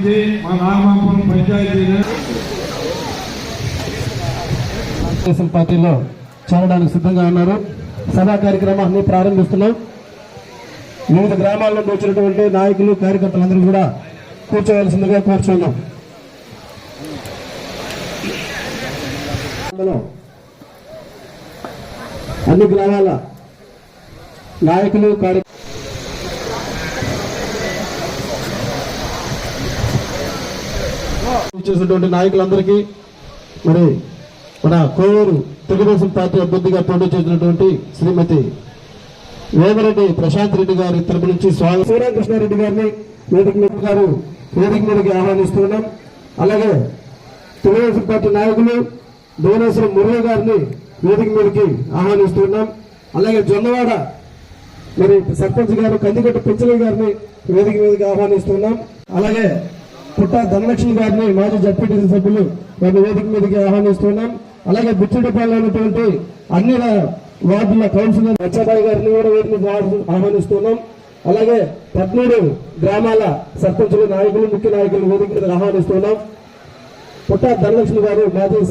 ఇది మా నాగమాపురం పంచాయతీ పార్టీలో చేరడానికి సిద్ధంగా ఉన్నారు. సభా కార్యక్రమాన్ని ప్రారంభిస్తున్నాం. వివిధ గ్రామాల నుండి వచ్చినటువంటి నాయకులు కార్యకర్తలందరూ కూడా కూర్చోవలసిందిగా కూర్చున్నాం. అన్ని గ్రామాల నాయకులు కార్య చేసినటువంటి నాయకులందరికీ మరి మన కోవూరు తెలుగుదేశం పార్టీ అభ్యర్థిగా పోటీ చేసినటువంటి శ్రీమతి వేమరెడ్డి ప్రశాంత్ రెడ్డి గారి తరపు నుంచి స్వాగతం. శ్రీరామకృష్ణారెడ్డి గారిని వేదిక గారు వేదిక మీదకి ఆహ్వానిస్తున్నాం. అలాగే తెలుగుదేశం పార్టీ నాయకులు భువనేశ్వరం మురళి గారిని వేదిక మీదకి ఆహ్వానిస్తున్నాం. అలాగే జొన్నవాడ మరి సర్పంచ్ గారు కందిగట్టు పెంచలి గారిని వేదిక మీదకి ఆహ్వానిస్తున్నాం. అలాగే పుట్ట ధనలక్ష్మి గారిని మాజీ జడ్పీటీసీ సభ్యులు వారిని వేదిక మీదకి ఆహ్వానిస్తున్నాం. అలాగే బుచ్చిడిపాలెంలో ఉన్నటువంటి అన్ని వార్డుల కౌన్సిలర్ లచ్చబాయి గారిని కూడా ఆహ్వా- ఆహ్వానిస్తున్నాం. అలాగే పద్మూడు గ్రామాల సర్పంచులు నాయకులు ముఖ్య నాయకులు వేదిక మీద ఆహ్వానిస్తున్నాం. పుట్ట ధనలక్ష్మి గారు మాజీ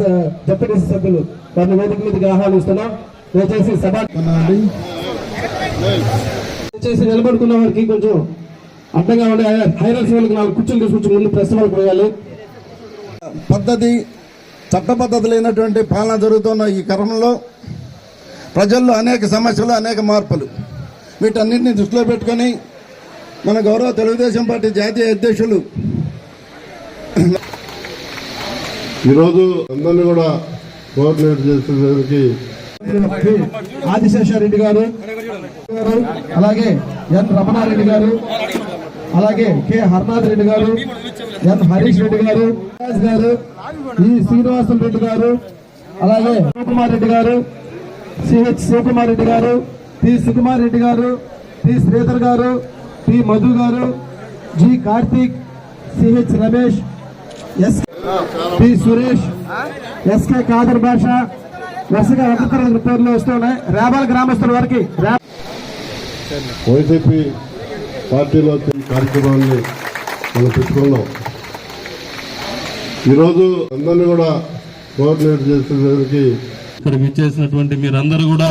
జడ్పీటీసీ సభ్యులు వారిని వేదిక మీదకి ఆహ్వానిస్తున్నాం. దయచేసి సభ చేసి నిలబడుకున్న వారికి కొంచెం అడ్డంగా ఉండే హైరల్స్ వాళ్ళకి నాలుగు కుర్చీలు తీసుకొచ్చి ముందు ప్రెస్ వాళ్ళకి పోయాలి. పద్ధతి చట్ట పద్ధతి లేనటువంటి పాలన జరుగుతున్న ఈ క్రమంలో ప్రజల్లో అనేక సమస్యలు అనేక మార్పులు. వీటన్నింటిని దృష్టిలో పెట్టుకొని మన గౌరవ తెలుగుదేశం పార్టీ జాతీయ అధ్యక్షులు ఈరోజు అందరినీ కూడా కోఆర్డినేట్ చేసేదానికి ఆదిశేషారెడ్డి గారు గారు, అలాగే ఎన్ రమణారెడ్డి గారు అలాగే కె. హర్నాథ్ రెడ్డి గారు ఎన్. హరీష్ రెడ్డి గారు గారు ఈ శ్రీనివాసులు రెడ్డి గారు అలాగే శివకుమార్ రెడ్డి గారు సిహెచ్ శివకుమార్ రెడ్డి గారు పి సుకుమార్ రెడ్డి గారు పి శ్రీధర్ గారు పి మధు గారు G. Karthik CH Ramesh S. P Suresh SK Kadar Basha వరుసగా ఒకరిద్దరు పేర్లు వస్తున్నాయి రేబాల్ గ్రామస్తుల వారికి వైసీపీ పార్టీలో ఈ కార్యక్రమాన్ని మనం పెట్టుకున్నాం. ఈరోజు అందరినీ కూడా కోఆర్డినేట్ చేసేదానికి ఇక్కడ విచ్చేసినటువంటి మీరందరూ కూడా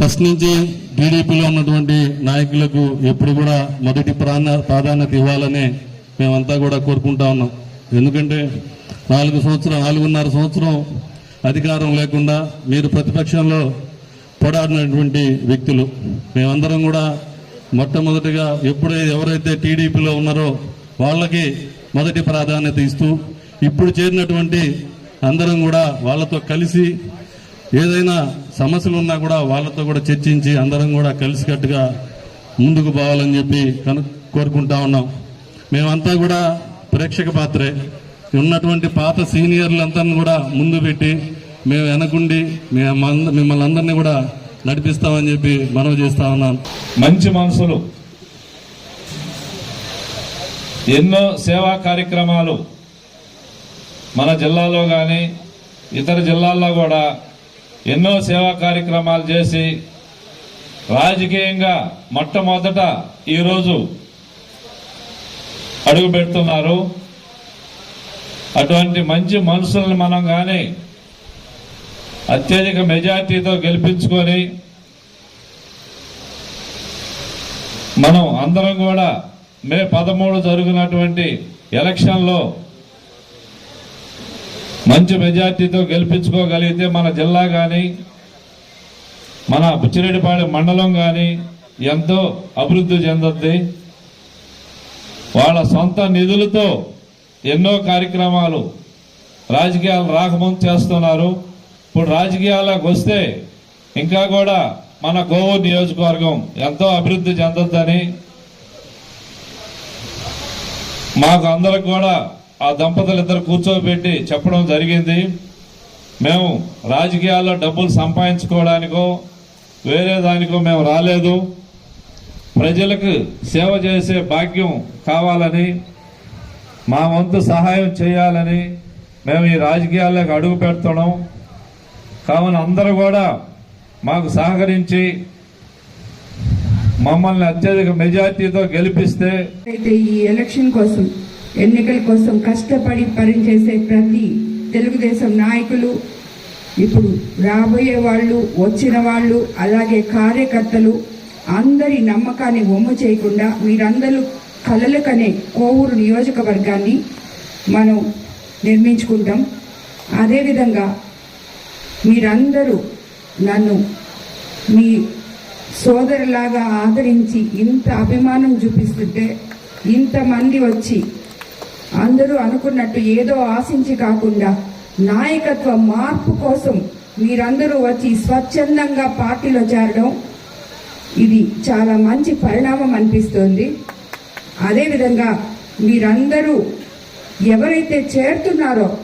ఫస్ట్ నుంచి టీడీపీలో ఉన్నటువంటి నాయకులకు ఎప్పుడు కూడా మొదటి ప్రాణ ప్రాధాన్యత ఇవ్వాలని మేమంతా కూడా కోరుకుంటా ఉన్నాం. ఎందుకంటే నాలుగు సంవత్సరం నాలుగున్నర సంవత్సరం అధికారం లేకుండా మీరు ప్రతిపక్షంలో పోరాడినటువంటి వ్యక్తులు. మేమందరం కూడా మొట్టమొదటిగా ఎప్పుడై ఎవరైతే టీడీపీలో ఉన్నారో వాళ్ళకి మొదటి ప్రాధాన్యత ఇస్తూ ఇప్పుడు చేరినటువంటి అందరం కూడా వాళ్ళతో కలిసి ఏదైనా సమస్యలు ఉన్నా కూడా వాళ్ళతో కూడా చర్చించి అందరం కూడా కలిసికట్టుగా ముందుకు పోవాలని చెప్పి కను కోరుకుంటా ఉన్నాం. మేమంతా కూడా ప్రేక్షక పాత్రే. ఉన్నటువంటి పాత సీనియర్లంతా కూడా ముందు పెట్టి మేము వెనకుండి మేము మిమ్మల్ని అందరినీ కూడా నడిపిస్తామని చెప్పి మనవి చేస్తా ఉన్నాం. మంచి మనసులు. ఎన్నో సేవా కార్యక్రమాలు మన జిల్లాలో కానీ ఇతర జిల్లాల్లో కూడా ఎన్నో సేవా కార్యక్రమాలు చేసి రాజకీయంగా మొట్టమొదట ఈరోజు అడుగు పెడుతున్నారు అటువంటి మంచి మనుషుల్ని మనం కానీ అత్యధిక మెజార్టీతో గెలిపించుకొని మనం అందరం కూడా మే పదమూడు జరుగునటువంటి ఎలక్షన్లో మంచి మెజార్టీతో గెలిపించుకోగలిగితే మన జిల్లా కానీ మన బుచ్చిరెడ్డిపాళెం మండలం కానీ ఎంతో అభివృద్ధి చెందుద్ది. వాళ్ళ సొంత నిధులతో ఎన్నో కార్యక్రమాలు రాజకీయాలు రాకముందు చేస్తున్నారు. ఇప్పుడు రాజకీయాలకు వస్తే ఇంకా కూడా మన కోవూరు నియోజకవర్గం ఎంతో అభివృద్ధి చెందొద్దని మాకు అందరికి కూడా ఆ దంపతులు ఇద్దరు కూర్చోబెట్టి చెప్పడం జరిగింది. మేము రాజకీయాల్లో డబ్బులు సంపాదించుకోవడానికో వేరే దానికో మేము రాలేదు. ప్రజలకు సేవ చేసే భాగ్యం కావాలని మా వంతు సహాయం చేయాలని మేము ఈ రాజకీయాల్లోకి అడుగు పెడుతున్నాం. కావున అందరూ కూడా మాకు సహకరించి మమ్మల్ని అత్యధిక మెజార్టీతో గెలిపిస్తే అయితే ఈ ఎలక్షన్ కోసం ఎన్నికల కోసం కష్టపడి పనిచేసే ప్రతి తెలుగుదేశం నాయకులు ఇప్పుడు రాబోయే వాళ్ళు వచ్చిన వాళ్ళు అలాగే కార్యకర్తలు అందరి నమ్మకాన్ని ఒమ్ము చేయకుండా మీరందరూ కలలకనే కోవూరు నియోజకవర్గాన్ని మనం నిర్మించుకుంటాం. అదేవిధంగా మీరందరూ నన్ను మీ సోదరులాగా ఆదరించి ఇంత అభిమానం చూపిస్తుంటే ఇంతమంది వచ్చి అందరూ అనుకున్నట్టు ఏదో ఆశించి కాకుండా నాయకత్వ మార్పు కోసం మీరందరూ వచ్చి స్వచ్ఛందంగా పార్టీలో చేరడం ఇది చాలా మంచి పరిణామం అనిపిస్తోంది. అదేవిధంగా మీరందరూ ఎవరైతే చేరుతున్నారో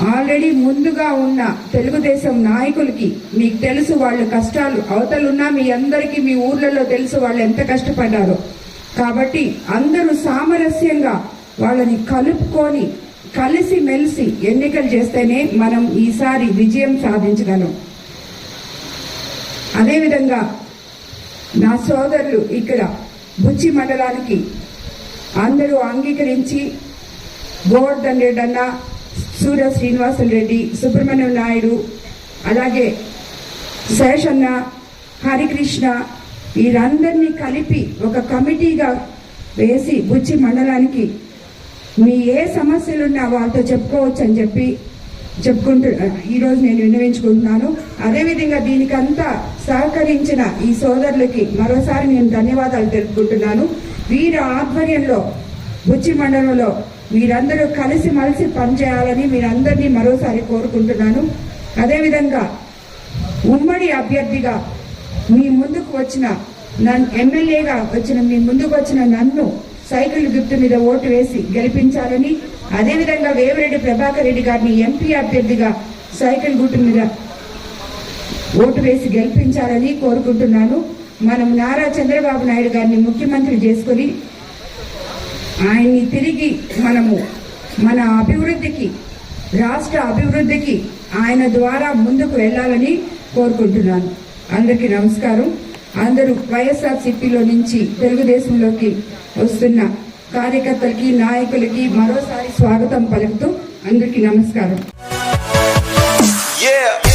ఆల్రెడీ ముందుగా ఉన్న తెలుగుదేశం నాయకులకి మీకు తెలుసు వాళ్ళ కష్టాలు అవతలున్నా మీ అందరికీ మీ ఊర్లలో తెలుసు వాళ్ళు ఎంత కష్టపడ్డారో. కాబట్టి అందరూ సామరస్యంగా వాళ్ళని కలుపుకొని కలిసి మెలిసి ఎన్నికలు చేస్తేనే మనం ఈసారి విజయం సాధించగలం. అదేవిధంగా నా సోదరులు ఇక్కడ బుచ్చి మండలానికి అందరూ అంగీకరించి గోవర్ధన్ రెడ్డి అన్న సూర్య శ్రీనివాసులు రెడ్డి సుబ్రహ్మణ్యం నాయుడు అలాగే శేషన్న హరికృష్ణ వీరందరినీ కలిపి ఒక కమిటీగా వేసి బుచ్చి మండలానికి మీ ఏ సమస్యలున్నా వాళ్ళతో చెప్పుకోవచ్చు అని చెప్పి చెప్పుకుంటూ ఈరోజు నేను విన్నవించుకుంటున్నాను. అదేవిధంగా దీనికంతా సహకరించిన ఈ సోదరులకి మరోసారి నేను ధన్యవాదాలు తెలుపుకుంటున్నాను. వీరి ఆధ్వర్యంలో బుచ్చి మండలంలో మీరందరూ కలిసి మలిసి పనిచేయాలని మీరందరినీ మరోసారి కోరుకుంటున్నాను. అదేవిధంగా ఉమ్మడి అభ్యర్థిగా మీ ముందుకు వచ్చిన నన్ను ఎమ్మెల్యేగా వచ్చిన మీ ముందుకు వచ్చిన నన్ను సైకిల్ గుర్తు మీద ఓటు వేసి గెలిపించాలని అదేవిధంగా వేవిరెడ్డి ప్రభాకర్ రెడ్డి గారిని ఎంపీ అభ్యర్థిగా సైకిల్ గుర్తు మీద ఓటు వేసి గెలిపించాలని కోరుకుంటున్నాను. మనం నారా చంద్రబాబు నాయుడు గారిని ముఖ్యమంత్రి చేసుకుని ఆయన్ని తిరిగి మనము మన అభివృద్ధికి రాష్ట్ర అభివృద్ధికి ఆయన ద్వారా ముందుకు వెళ్ళాలని కోరుకుంటున్నాను. అందరికీ నమస్కారం. అందరూ వైఎస్ఆర్ సిపిలో నుంచి తెలుగుదేశంలోకి వస్తున్న కార్యకర్తలకి నాయకులకి మరోసారి స్వాగతం పలుకుతూ అందరికీ నమస్కారం. Yeah.